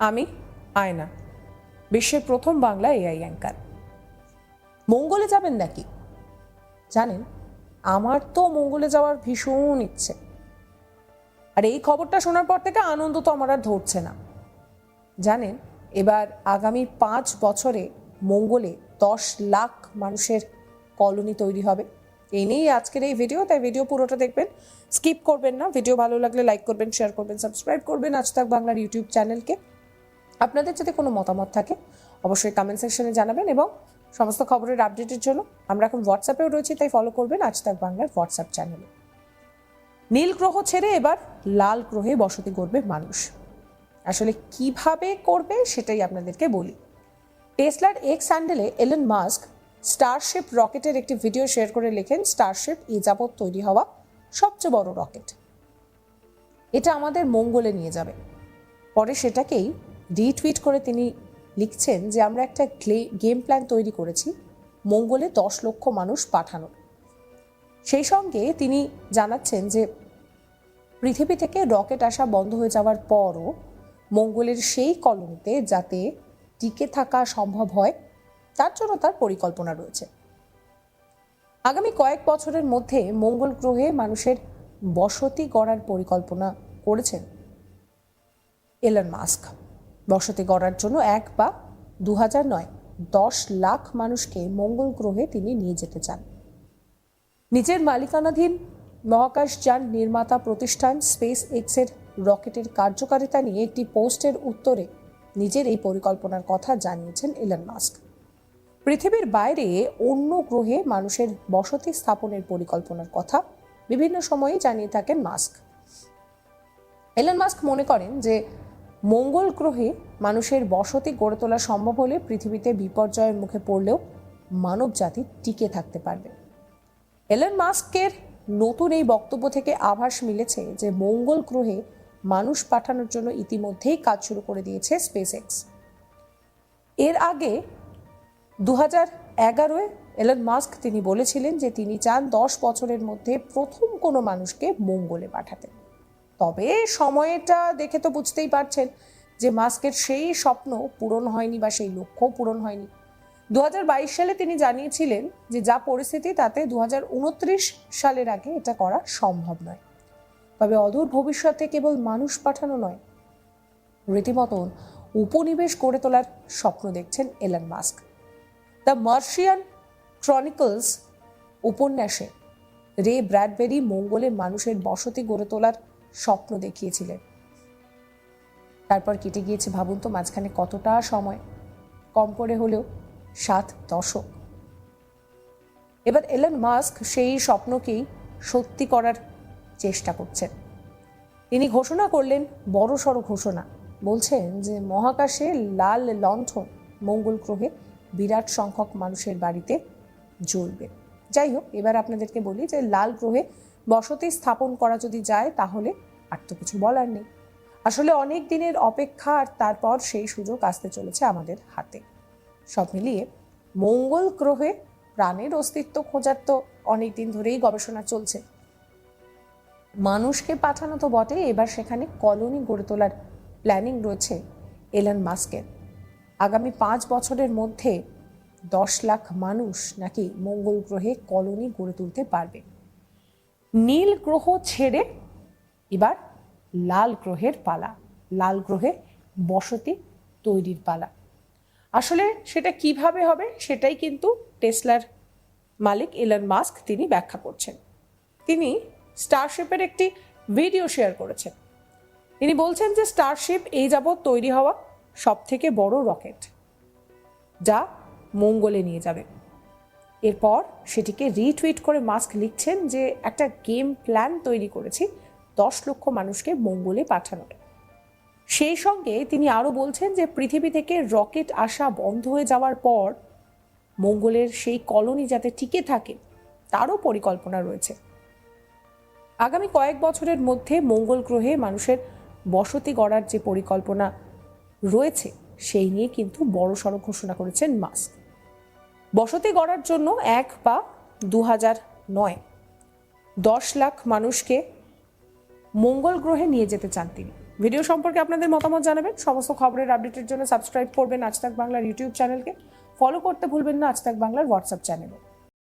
আমি, আয়না। বিশ্বের প্রথম বাংলা এআই অ্যাঙ্কার। মঙ্গলে যাবেন নাকি? জানেন, আমার তো মঙ্গলে যাওয়ার ভীষণ ইচ্ছে। আর এই খবরটা শোনার পর থেকে আনন্দ তো আমার আর ধরছে না। জানেন, এবার আগামী পাঁচ বছরে মঙ্গলে দশ লাখ মানুষের কলোনি তৈরি হবে। এই নিয়েই আজকের এই ভিডিও তাই ভিডিও পুরোটা দেখবেন। স্কিপ করবেন না। ভিডিও ভালো লাগলে লাইক করবেন শেয়ার করবেন সাবস্ক্রাইব করবেন। আজ তাক বাংলার ইউটিউব চ্যানেলকে আপনাদের যদি কোনো মতামত থাকে, অবশ্যই কমেন্ট সেকশনে জানাবেন এবং সমস্ত খবরের আপডেটের জন্য আমরা এখন হোয়াটসঅ্যাপেও রয়েছি, তাই ফলো করবেন আজ তাক বাংলার হোয়াটসঅ্যাপ চ্যানেলে নীল গ্রহ ছেড়ে এবার লাল গ্রহে বসতি করবে মানুষ। আসলে কীভাবে করবে সেটাই আপনাদেরকে বলি। টেসলার এক্স স্যান্ডেলে এলেন মাস্ক স্টারশিপ রকেটের একটি ভিডিও শেয়ার করে লেখেন স্টারশিপ এ যাবৎ তৈরি হওয়া সবচেয়ে বড় রকেট এটা আমাদের মঙ্গলে নিয়ে যাবে। পরে সেটাকেই রিটুইট করে তিনি লিখছেন যে, আমরা একটা গেম প্ল্যান তৈরি করেছি। মঙ্গলে দশ লক্ষ মানুষ পাঠানোর। সেই সঙ্গে তিনি জানাচ্ছেন যে, পৃথিবী থেকে রকেট আসা বন্ধ হয়ে যাওয়ার পরও মঙ্গলের সেই কলোনিতে যাতে টিকে থাকা সম্ভব হয়, তার জন্য তার পরিকল্পনা রয়েছে। আগামী কয়েক বছরের মধ্যে মঙ্গল গ্রহে মানুষের বসতি গড়ার পরিকল্পনা করেছেন এলন মাস্ক। বসতি গড়ার জন্য এক বা দু হাজার নয়, দশ লাখ মানুষকে মঙ্গল গ্রহে তিনি নিয়ে যেতে চান। নিজের মালিকানাধীন মহাকাশযান নির্মাতা প্রতিষ্ঠান স্পেস এক্সের রকেটের কার্যকারিতা নিয়ে একটি পোস্টের উত্তরে নিজের এই পরিকল্পনার কথা জানিয়েছেন এলন মাস্ক। পৃথিবীর বাইরে অন্য গ্রহে মানুষের বসতি স্থাপনের পরিকল্পনার কথা বিভিন্ন সময়ে জানিয়ে থাকেন মাস্ক। এলন মাস্ক মনে করেন যে মঙ্গল গ্রহে মানুষের বসতি গড়ে তোলা সম্ভব হলে পৃথিবীতে বিপর্যয়ের মুখে পড়লেও মানব জাতি টিকে থাকতে পারবে। এলন মাস্কের নতুন এই বক্তব্য থেকে আভাস মিলেছে যে মঙ্গল গ্রহে মানুষ পাঠানোর জন্য ইতিমধ্যেই কাজ শুরু করে দিয়েছে স্পেস এক্সের আগে দু হাজার এগারোয় এলন মাস্ক তিনি বলেছিলেন যে তিনি চান দশ বছরের মধ্যে প্রথম কোনো মানুষকে মঙ্গলে পাঠাতে। তবে সময়টা দেখে তো বুঝতেই পারছেন যে মাস্কের সেই স্বপ্ন পূরণ হয়নি বা সেই লক্ষ্য পূরণ হয়নি। দু হাজার বাইশ সালে তিনি জানিয়েছিলেন যে যা পরিস্থিতি, তাতে দুহাজার উনত্রিশ সালের আগে এটা করা সম্ভব নয়। তবে অদূর ভবিষ্যতে কেবল মানুষ পাঠানো নয়, রীতিমতন উপনিবেশ গড়ে তোলার স্বপ্ন দেখছেন Elon Musk. The Martian Chronicles উপন্যাসে রে ব্র্যাডবেরি মঙ্গলে মানুষের বসতি গড়ে তোলার স্বপ্ন দেখিয়েছিলেন তারপর কেটে গিয়েছে ভাবুন তো মাঝখানে কতটা সময়। কম করে হলেও সাত দশক। এবার এলন মাস্ক সেই স্বপ্নকেই সত্যি করার চেষ্টা করছেন তিনি ঘোষণা করলেন বড় সড়ো ঘোষণা। বলছেন যে মহাকাশে লাল লণ্ঠন মঙ্গল গ্রহে বিরাট সংখ্যক মানুষের বাড়িতে জ্বলবে। যাই হোক, এবার আপনাদেরকে বলি যে লাল গ্রহে বসতি স্থাপন করা যদি যায়, তাহলে আর তো কিছু বলার নেই। আসলে অনেক দিনের অপেক্ষা আর তারপর সেই সুযোগ আসতে চলেছে আমাদের হাতে। সব মিলিয়ে মঙ্গল গ্রহে প্রাণের অস্তিত্ব খোঁজার তো অনেক দিন ধরেই গবেষণা চলছে। মানুষকে পাঠানো তো বটে, এবার সেখানে কলোনি গড়ে তোলার প্ল্যানিং রয়েছে এলন মাস্কের। আগামী পাঁচ বছরের মধ্যে দশ লাখ মানুষ নাকি মঙ্গল গ্রহে কলোনি গড়ে তুলতে পারবে। নীল গ্রহ ছেড়ে এবার লাল গ্রহের পালা। লাল গ্রহে বসতি তৈরির পালা। আসলে সেটা কীভাবে হবে সেটাই কিন্তু টেসলার মালিক এলন মাস্ক তিনি ব্যাখ্যা করছেন। তিনি স্টারশিপের একটি ভিডিও শেয়ার করেছেন। তিনি বলছেন যে স্টারশিপ এই যাবৎ তৈরি হওয়া সব থেকে বড় রকেট যা মঙ্গলে নিয়ে যাবে। এরপর সেটিকে রিটুইট করে মাস্ক লিখছেন যে, একটা গেম প্ল্যান তৈরি করেছি দশ লক্ষ মানুষকে মঙ্গলে পাঠানোর। সেই সঙ্গে তিনি আরও বলছেন যে, পৃথিবী থেকে রকেট আসা বন্ধ হয়ে যাওয়ার পর মঙ্গলের সেই কলোনি যাতে টিকে থাকে, তারও পরিকল্পনা রয়েছে। আগামী কয়েক বছরের মধ্যে মঙ্গল গ্রহে মানুষের বসতি গড়ার যে পরিকল্পনা রয়েছে, সেই নিয়ে কিন্তু বড়সড় ঘোষণা করেছেন মাস্ক। বসতি গড়ার জন্য এক বা দু হাজার নয়। দশ লাখ মানুষকে মঙ্গল গ্রহে নিয়ে যেতে চান তিনি। ভিডিও সম্পর্কে আপনাদের মতামত জানাবেন। সমস্ত খবরের আপডেটের জন্য সাবস্ক্রাইব করবেন আজ তাক বাংলার ইউটিউব চ্যানেলকে। ফলো করতে ভুলবেন না আজ তাক বাংলার হোয়াটসঅ্যাপ চ্যানেলও।